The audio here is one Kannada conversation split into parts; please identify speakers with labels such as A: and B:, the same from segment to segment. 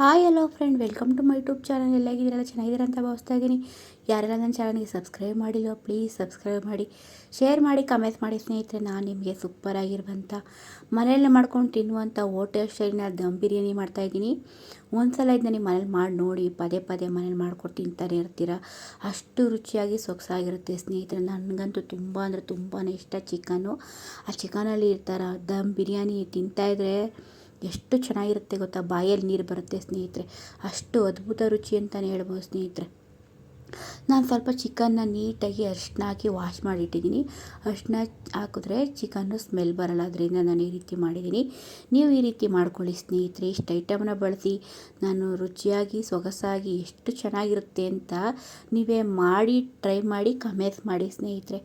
A: Hi hello friend welcome to my YouTube channel ಎಲ್ಲ ಇದ್ದೀರಲ್ಲ ಚೆನ್ನಾಗಿದ್ದೀರ ಅಂತ ಭಾವಿಸ್ತಾ ಇದ್ದೀನಿ. ಯಾರೆಲ್ಲ ನನ್ನ ಚಾನಲ್ಗೆ ಸಬ್ಸ್ಕ್ರೈಬ್ ಮಾಡಿಲ್ಲ ಪ್ಲೀಸ್ ಸಬ್ಸ್ಕ್ರೈಬ್ ಮಾಡಿ. ಶೇರ್ ಮಾಡಿ ಕಮೆಂಟ್ ಮಾಡಿ ಸ್ನೇಹಿತರೆ, ನಾನು ನಿಮಗೆ ಸೂಪರಾಗಿರುವಂಥ ಮನೆಯಲ್ಲೇ ಮಾಡ್ಕೊಂಡು ತಿನ್ನುವಂಥ ಹೋಟೆಲ್ ಸ್ಟೈಲ್ನ ದಮ್ ಬಿರಿಯಾನಿ ಮಾಡ್ತಾಯಿದ್ದೀನಿ ಒಂದು ಸಲ ಇದನ್ನ ನನಗೆ ಮನೇಲಿ ಮಾಡಿ ನೋಡಿ, ಪದೇ ಪದೇ ಮನೇಲಿ ಮಾಡ್ಕೊಂಡು ತಿಂತಾನೆ ಇರ್ತೀರ? ಅಷ್ಟು ರುಚಿಯಾಗಿ ಸೊಗಸಾಗಿರುತ್ತೆ ಸ್ನೇಹಿತರೆ. ನನಗಂತೂ ತುಂಬ ಅಂದರೆ ತುಂಬಾ ಇಷ್ಟ ಚಿಕನು ಆ ಚಿಕನಲ್ಲಿ ಇರ್ತಾರ ದಮ್ ಬಿರಿಯಾನಿ ತಿಂತಾಯಿದ್ರೆ ಎಷ್ಟು ಚೆನ್ನಾಗಿರುತ್ತೆ ಗೊತ್ತಾ? ಬಾಯಲ್ಲಿ ನೀರು ಬರುತ್ತೆ ಸ್ನೇಹಿತರೆ. ಅಷ್ಟು ಅದ್ಭುತ ರುಚಿ ಅಂತಲೇ ಹೇಳ್ಬೋದು ಸ್ನೇಹಿತರೆ. ನಾನು ಸ್ವಲ್ಪ ಚಿಕನ್ನ ನೀಟಾಗಿ ಅರಿಶಿನ ಹಾಕಿ ವಾಶ್ ಮಾಡಿಟ್ಟಿದ್ದೀನಿ. ಅರಿಶಿನ ಹಾಕಿದ್ರೆ ಚಿಕನ್ನು ಸ್ಮೆಲ್ ಬರಲ್ಲ. ಅದರಿಂದ ನಾನು ಈ ರೀತಿ ಮಾಡಿದ್ದೀನಿ. ನೀವು ಈ ರೀತಿ ಮಾಡ್ಕೊಳ್ಳಿ ಸ್ನೇಹಿತರೆ. ಇಷ್ಟು ಐಟಮ್ನ ಬಳಸಿ ನಾನು ರುಚಿಯಾಗಿ, ಸೊಗಸಾಗಿ ಎಷ್ಟು ಚೆನ್ನಾಗಿರುತ್ತೆ ಅಂತ ನೀವೇ ಮಾಡಿ ಟ್ರೈ ಮಾಡಿ ಕಮೆಂಟ್ಸ್ ಮಾಡಿ ಸ್ನೇಹಿತರೆ.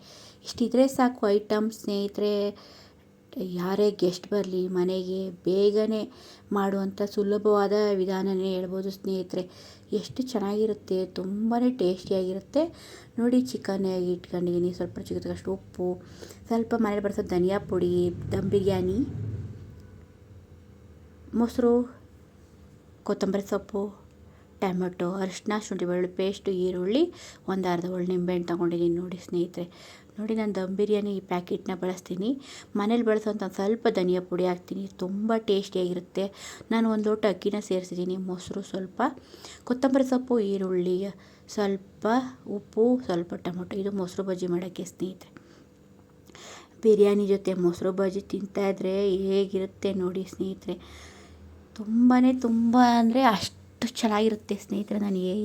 A: ಇಷ್ಟಿದ್ರೆ ಸಾಕು ಐಟಮ್ ಸ್ನೇಹಿತರೆ. ಯಾರೇ ಗೆಸ್ಟ್ ಬರಲಿ, ಮನೆಗೆ ಬೇಗನೆ ಮಾಡುವಂಥ ಸುಲಭವಾದ ವಿಧಾನವೇ ಹೇಳ್ಬೋದು ಸ್ನೇಹಿತರೆ. ಎಷ್ಟು ಚೆನ್ನಾಗಿರುತ್ತೆ ತುಂಬಾ ಟೇಸ್ಟಿಯಾಗಿರುತ್ತೆ. ನೋಡಿ ಚಿಕನ್ ಹೇಗೆ ಇಟ್ಕೊಂಡಿದ್ದೀನಿ. ಸ್ವಲ್ಪ ಚಿಕ್ಕದಷ್ಟು ಉಪ್ಪು, ಸ್ವಲ್ಪ ಮನೇಲಿ ಬಳಸೋ ಧನಿಯಾ ಪುಡಿ, ದಮ್ ಬಿರಿಯಾನಿ, ಮೊಸರು, ಕೊತ್ತಂಬರಿ ಸೊಪ್ಪು. ಟೊಮೆಟೊ ಅರಿಶಿನ ಶುಂಠಿ ಬೆಳ್ಳುಳ್ಳಿ ಪೇಸ್ಟು, ಈರುಳ್ಳಿ, ಒಂದು ಅರ್ಧ ಒಳ್ಳೆ ನಿಂಬೆಹಣ್ಣು ತೊಗೊಂಡಿದ್ದೀನಿ ನೋಡಿ ಸ್ನೇಹಿತರೆ. ನೋಡಿ ನಾನು ದಮ್ ಬಿರಿಯಾನಿ ಈ ಪ್ಯಾಕೆಟ್ನ ಬಳಸ್ತೀನಿ. ಮನೇಲಿ ಬಳಸೋಂಥ ಸ್ವಲ್ಪ ಧನಿಯಾ ಪುಡಿ ಹಾಕ್ತೀನಿ. ತುಂಬ ಟೇಸ್ಟಿಯಾಗಿರುತ್ತೆ. ನಾನು ಒಂದು ಲೋಟ ಅಕ್ಕಿನ ಸೇರಿಸಿದ್ದೀನಿ ಮೊಸರು ಸ್ವಲ್ಪ, ಕೊತ್ತಂಬರಿ ಸೊಪ್ಪು, ಈರುಳ್ಳಿ, ಸ್ವಲ್ಪ ಉಪ್ಪು, ಸ್ವಲ್ಪ ಟೊಮೊಟೊ. ಇದು ಮೊಸರು ಬಜ್ಜಿ ಮಾಡೋಕ್ಕೆ ಸ್ನೇಹಿತರೆ. ಬಿರಿಯಾನಿ ಜೊತೆ ಮೊಸರು ಬಜ್ಜಿ ತಿಂತಾಯಿದ್ರೆ ಹೇಗಿರುತ್ತೆ ನೋಡಿ ಸ್ನೇಹಿತರೆ. ತುಂಬಾ ತುಂಬ ಅಂದರೆ ಅಷ್ಟು ಚೆನ್ನಾಗಿರುತ್ತೆ ಸ್ನೇಹಿತರೆ ನಾನು ಏ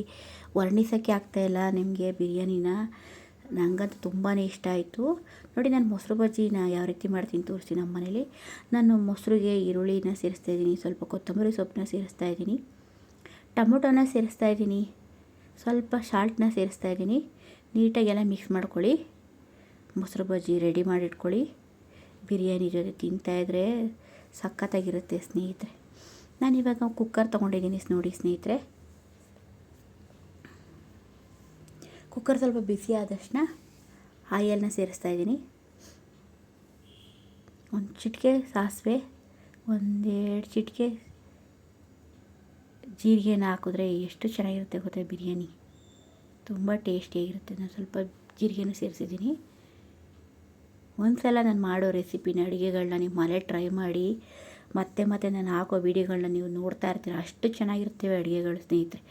A: ವರ್ಣಿಸೋಕ್ಕೆ ಆಗ್ತಾಯಿಲ್ಲ ನಿಮಗೆ ಬಿರಿಯಾನಿನ. ನನಗಂತೂ ತುಂಬಾ ಇಷ್ಟ ಆಯಿತು. ನೋಡಿ ನಾನು ಮೊಸರು ಬಜ್ಜಿನ ಯಾವ ರೀತಿ ಮಾಡ್ತೀನಿ ತೋರಿಸ್ತೀನಿ ನಮ್ಮ ಮನೇಲಿ. ನಾನು ಮೊಸರಿಗೆ ಈರುಳ್ಳಿನ ಸೇರಿಸ್ತಾ ಇದ್ದೀನಿ, ಸ್ವಲ್ಪ ಕೊತ್ತಂಬರಿ ಸೊಪ್ಪನ್ನ ಸೇರಿಸ್ತಾ ಇದ್ದೀನಿ. ಟೊಮೊಟೊನ ಸೇರಿಸ್ತಾ ಇದ್ದೀನಿ, ಸ್ವಲ್ಪ ಶಾಲ್ಟ್ನ ಸೇರಿಸ್ತಾ ಇದ್ದೀನಿ. ನೀಟಾಗೆಲ್ಲ ಮಿಕ್ಸ್ ಮಾಡ್ಕೊಳ್ಳಿ. ಮೊಸರು ಬಜ್ಜಿ ರೆಡಿ ಮಾಡಿಟ್ಕೊಳ್ಳಿ. ಬಿರಿಯಾನಿ ಜೊತೆ ತಿಂತಾಯಿದ್ರೆ ಸಖತ್ತಾಗಿರುತ್ತೆ ಸ್ನೇಹಿತರೆ. ನಾನಿವಾಗ ಕುಕ್ಕರ್ ತೊಗೊಂಡಿದ್ದೀನಿ ನೋಡಿ ಸ್ನೇಹಿತರೆ. ಕುಕ್ಕರ್ ಸ್ವಲ್ಪ ಬಿಸಿ ಆದ ತಕ್ಷಣ ಆಯಲ್ನ ಸೇರಿಸ್ತಾ ಇದ್ದೀನಿ. ಒಂದು ಚಿಟಿಕೆ, ಸಾಸಿವೆ, ಒಂದೆರಡು ಚಿಟಿಕೆ ಜೀರಿಗೆನ ಹಾಕಿದ್ರೆ ಎಷ್ಟು ಚೆನ್ನಾಗಿರುತ್ತೆ ಗೊತ್ತಾ ಬಿರಿಯಾನಿ. ತುಂಬ ಟೇಸ್ಟಿಯಾಗಿರುತ್ತೆ. ನಾನು ಸ್ವಲ್ಪ ಜೀರಿಗೆನ ಸೇರಿಸಿದ್ದೀನಿ. ಒಂದು ಸಲ ನಾನು ಮಾಡೋ ರೆಸಿಪಿನ ಅಡುಗೆಗಳನ್ನ ನೀವು ಮನೆ ಟ್ರೈ ಮಾಡಿ ಮತ್ತೆ ಮತ್ತೆ ನಾನು ಹಾಕೋ ವೀಡಿಯೋಗಳನ್ನ ನೀವು ನೋಡ್ತಾ ಇರ್ತೀರ. ಅಷ್ಟು ಚೆನ್ನಾಗಿರ್ತೇವೆ ಅಡುಗೆಗಳು ಸ್ನೇಹಿತರೆ.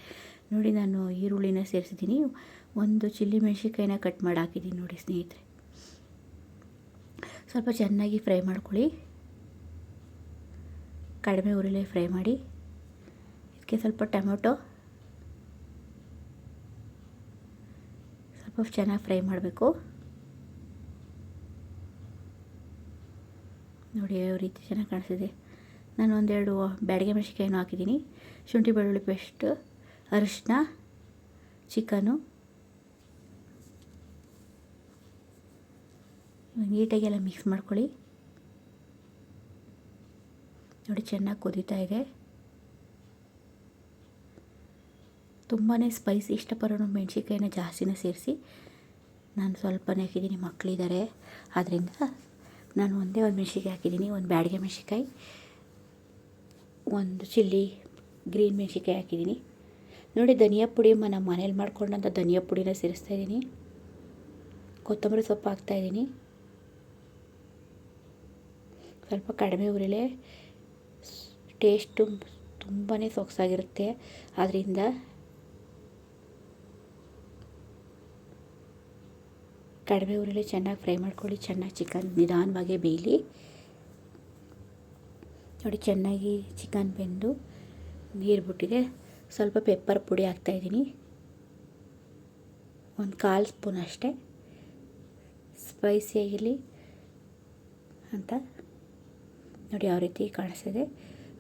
A: ನೋಡಿ ನಾನು ಈರುಳ್ಳಿನ ಸೇರಿಸಿದ್ದೀನಿ. ಒಂದು ಚಿಲ್ಲಿ ಮೆಣಸಿನ್ಕಾಯಿನ ಕಟ್ ಮಾಡಿ ಹಾಕಿದ್ದೀನಿ ನೋಡಿ ಸ್ನೇಹಿತರೆ. ಸ್ವಲ್ಪ ಚೆನ್ನಾಗಿ ಫ್ರೈ ಮಾಡ್ಕೊಳ್ಳಿ. ಕಡಿಮೆ ಉರಿಲೇ ಫ್ರೈ ಮಾಡಿ. ಇದಕ್ಕೆ ಸ್ವಲ್ಪ ಟೊಮೆಟೊ. ಸ್ವಲ್ಪ ಚೆನ್ನಾಗಿ ಫ್ರೈ ಮಾಡಬೇಕು. ನೋಡಿ ಯಾವ ರೀತಿ ಚೆನ್ನಾಗಿ ಕಾಣಿಸಿದೆ ನಾನು ಒಂದೆರಡು ಬ್ಯಾಡಿಗೆ ಮೆಣಸಿಕಾಯನ್ನು ಹಾಕಿದ್ದೀನಿ. ಶುಂಠಿ ಬೆಳ್ಳುಳ್ಳಿ ಪೇಸ್ಟ್ ಅರಿಶಿನ ಚಿಕನು. ನೀಟಾಗೆಲ್ಲ ಮಿಕ್ಸ್ ಮಾಡ್ಕೊಳ್ಳಿ. ನೋಡಿ ಚೆನ್ನಾಗಿ ಕುದೀತಾ ಇದೆ. ತುಂಬಾ ಸ್ಪೈಸಿ ಇಷ್ಟಪಡೋನು ಮೆಣಸಿನ್ಕಾಯಿನ ಜಾಸ್ತಿನೇ ಸೇರಿಸಿ. ನಾನು ಸ್ವಲ್ಪನೇ ಹಾಕಿದ್ದೀನಿ ಮಕ್ಕಳಿದ್ದಾರೆ ಆದ್ದರಿಂದ ನಾನು ಒಂದೇ ಒಂದು ಮೆಣಸಿನ್ಕಾಯಿ ಹಾಕಿದ್ದೀನಿ, ಒಂದು ಬ್ಯಾಡಿಗೆ ಮೆಣಸಿನ್ಕಾಯಿ. ಒಂದು ಚಿಲ್ಲಿ ಗ್ರೀನ್ ಮೆಣಸಿನ್ಕಾಯಿ ಹಾಕಿದ್ದೀನಿ. ನೋಡಿ, ಧನಿಯಾ ಪುಡಿ ನಮ್ಮ ಮನೇಲಿ ಮಾಡ್ಕೊಂಡಂಥ ಧನಿಯಾ ಪುಡಿನ ಸೇರಿಸ್ತಾ ಇದ್ದೀನಿ. ಕೊತ್ತಂಬರಿ ಸೊಪ್ಪು ಹಾಕ್ತಾಯಿದ್ದೀನಿ ಸ್ವಲ್ಪ ಕಡಿಮೆ ಉರಿಲೆ ಟೇಸ್ಟು ತುಂಬಾ ಸೊಗಸಾಗಿರುತ್ತೆ. ಆದ್ದರಿಂದ ಕಡಿಮೆ ಉರಿಲೆ ಚೆನ್ನಾಗಿ ಫ್ರೈ ಮಾಡ್ಕೊಳ್ಳಿ. ಚೆನ್ನಾಗಿ ಚಿಕನ್ ನಿಧಾನವಾಗಿ ಬೇಯಲಿ. ನೋಡಿ, ಚೆನ್ನಾಗಿ ಚಿಕನ್ ಬೆಂದು ನೀರು ಬಿಟ್ಟಿದೆ ಸ್ವಲ್ಪ ಪೆಪ್ಪರ್ ಪುಡಿ ಹಾಕ್ತಾಯಿದ್ದೀನಿ ಒಂದು ಕಾಲು ಸ್ಪೂನ್ ಅಷ್ಟೇ. ಸ್ಪೈಸಿಯಾಗಿರಲಿ ಅಂತ. ನೋಡಿ, ಯಾವ ರೀತಿ ಕಾಣಿಸ್ತಿದೆ.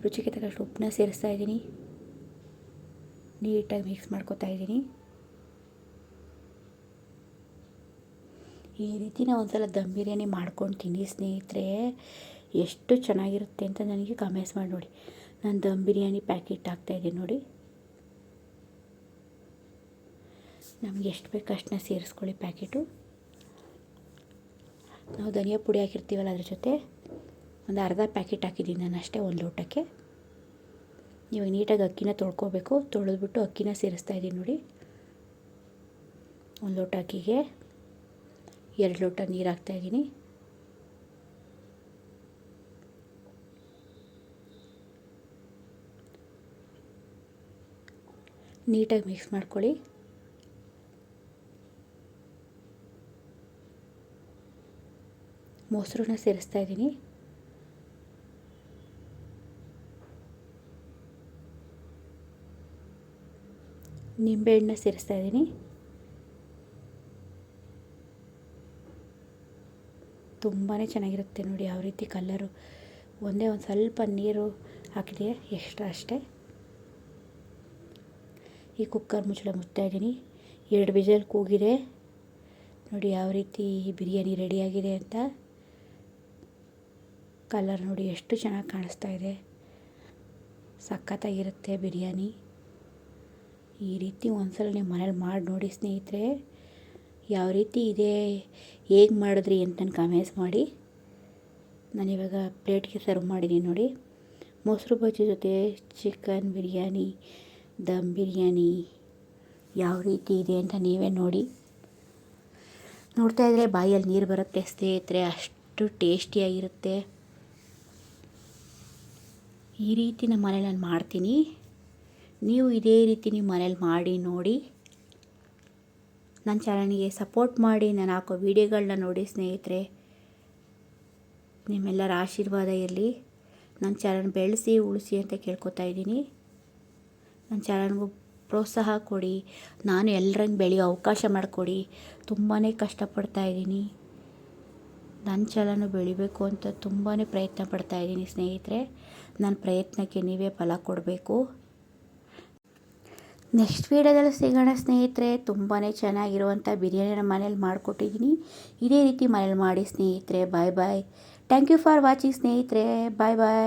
A: ರುಚಿಗೆ ತಕ್ಕಷ್ಟು ಉಪ್ಪನ್ನ ಸೇರಿಸ್ತಾ ಇದ್ದೀನಿ. ನೀಟಾಗಿ ಮಿಕ್ಸ್ ಮಾಡ್ಕೊತಾ ಇದ್ದೀನಿ. ಈ ರೀತಿ ನಾವು ಒಂದ್ಸಲ ದಮ್ ಬಿರಿಯಾನಿ ಮಾಡ್ಕೊಂಡು ತಿನ್ನಿ ಸ್ನೇಹಿತರೆ. ಎಷ್ಟು ಚೆನ್ನಾಗಿರುತ್ತೆ ಅಂತ ನನಗೆ ಕಮೆಂಟ್ಸ್ ಮಾಡಿ ನೋಡಿ. ನಾನು ದಮ್ ಬಿರಿಯಾನಿ ಪ್ಯಾಕೆಟ್ ಹಾಕ್ತಾಯಿದ್ದೀನಿ ನೋಡಿ. ನಮ್ಗೆ ಎಷ್ಟು ಬೇಕು ಅಷ್ಟನ್ನ ಸೇರಿಸ್ಕೊಳ್ಳಿ ಪ್ಯಾಕೆಟು ನಾವು ಧನಿಯಾ ಪುಡಿ ಹಾಕಿರ್ತೀವಲ್ಲ ಅದ್ರ ಜೊತೆ, ಒಂದು ಅರ್ಧ ಪ್ಯಾಕೆಟ್ ಹಾಕಿದ್ದೀನಿ ನಾನು ಅಷ್ಟೇ ಒಂದು ಲೋಟಕ್ಕೆ. ಇವಾಗ ನೀಟಾಗಿ ಅಕ್ಕಿನ ತೊಳ್ಕೊಬೇಕು, ತೊಳೆದ್ಬಿಟ್ಟು ಅಕ್ಕಿನ ಸೇರಿಸ್ತಾ ಇದ್ದೀನಿ ನೋಡಿ. ಒಂದು ಲೋಟ ಅಕ್ಕಿಗೆ ಎರಡು ಲೋಟ ನೀರು ಹಾಕ್ತಾಯಿದ್ದೀನಿ ನೀಟಾಗಿ ಮಿಕ್ಸ್ ಮಾಡ್ಕೊಳ್ಳಿ. ಮೊಸರನ್ನ ಸೇರಿಸ್ತಾ ಇದ್ದೀನಿ. ನಿಂಬೆಹಣ್ಣು ಸೇರಿಸ್ತಾ ಇದ್ದೀನಿ. ತುಂಬಾ ಚೆನ್ನಾಗಿರುತ್ತೆ ನೋಡಿ ಯಾವ ರೀತಿ ಕಲ್ಲರು ಒಂದೇ ಒಂದು ಸ್ವಲ್ಪ ನೀರು ಹಾಕಿದೆ ಎಕ್ಸ್ಟ್ರಾ ಅಷ್ಟೇ. ಈ ಕುಕ್ಕರ್ ಮುಚ್ಚಳ ಮುಚ್ತಾ ಇದ್ದೀನಿ. ಎರಡು ವಿಜಲ್ ಕೂಗಿದೆ. ನೋಡಿ ಯಾವ ರೀತಿ ಬಿರಿಯಾನಿ ರೆಡಿಯಾಗಿದೆ ಅಂತ. ಕಲರ್ ನೋಡಿ ಎಷ್ಟು ಚೆನ್ನಾಗಿ ಕಾಣಿಸ್ತಾ ಇದೆ. ಸಖತ್ತಾಗಿರುತ್ತೆ ಬಿರಿಯಾನಿ. ಈ ರೀತಿ ಒಂದ್ಸಲ ನೀವು ಮನೇಲಿ ಮಾಡಿ ನೋಡಿ ಸ್ನೇಹಿತರೆ. ಯಾವ ರೀತಿ ಇದೆ, ಹೇಗೆ ಮಾಡಿದ್ರಿ ಅಂತ ಕಮೆಂಟ್ಸ್ ಮಾಡಿ. ನಾನಿವಾಗ ಪ್ಲೇಟ್ಗೆ ಸರ್ವ್ ಮಾಡಿದ್ದೀನಿ ನೋಡಿ. ಮೊಸರು ಬಜ್ಜಿ ಜೊತೆ ಚಿಕನ್ ಬಿರಿಯಾನಿ ದಮ್ ಬಿರಿಯಾನಿ ಯಾವ ರೀತಿ ಇದೆ ಅಂತ ನೀವೇ ನೋಡಿ. ನೋಡ್ತಾ ಇದ್ದರೆ ಬಾಯಲ್ಲಿ ನೀರು ಬರುತ್ತೆ ಸ್ನೇಹಿತರೆ ಅಷ್ಟು ಟೇಸ್ಟಿಯಾಗಿರುತ್ತೆ ಈ ರೀತಿ ನಮ್ಮ ಮನೇಲಿ ನಾನು ಮಾಡ್ತೀನಿ. ನೀವು ಇದೇ ರೀತಿ ನಿಮ್ಮ ಮನೇಲಿ ಮಾಡಿ, ನೋಡಿ. ನನ್ನ ಚಾನಲ್ಗೆ ಸಪೋರ್ಟ್ ಮಾಡಿ, ನಾನು ಹಾಕೋ ವೀಡಿಯೋಗಳನ್ನ ನೋಡಿ ಸ್ನೇಹಿತರೆ. ನಿಮ್ಮೆಲ್ಲರ ಆಶೀರ್ವಾದ ಇರಲಿ. ನನ್ನ ಚಾನಲ್ ಬೆಳೆಸಿ, ಉಳಿಸಿ ಅಂತ ಕೇಳ್ಕೊತಾ ಇದ್ದೀನಿ. ನನ್ನ ಚಾನಲ್ಗೂ ಪ್ರೋತ್ಸಾಹ ಕೊಡಿ. ನಾನು ಎಲ್ರಂಗೆ ಬೆಳೆಯೋ ಅವಕಾಶ ಮಾಡಿಕೊಡಿ. ತುಂಬಾ ಕಷ್ಟಪಡ್ತಾ ಇದ್ದೀನಿ. ನನ್ನ ಚಾನಲ್ನು ಬೆಳಿಬೇಕು ಅಂತ ತುಂಬಾ ಪ್ರಯತ್ನ ಪಡ್ತಾ ಇದ್ದೀನಿ ಸ್ನೇಹಿತರೆ. ನನ್ನ ಪ್ರಯತ್ನಕ್ಕೆ ನೀವೇ ಫಲ ಕೊಡಬೇಕು. ನೆಕ್ಸ್ಟ್ ವೀಡಿಯೋದಲ್ಲಿ ಸಿಗೋಣ ಸ್ನೇಹಿತರೆ. ತುಂಬಾ ಚೆನ್ನಾಗಿರುವಂಥ ಬಿರಿಯಾನಿನ ಮನೇಲಿ ಮಾಡಿಕೊಟ್ಟಿದ್ದೀನಿ. ಇದೇ ರೀತಿ ಮನೇಲಿ ಮಾಡಿ ಸ್ನೇಹಿತರೆ. Bye bye thank you for watching ಸ್ನೇಹಿತರೆ. Bye bye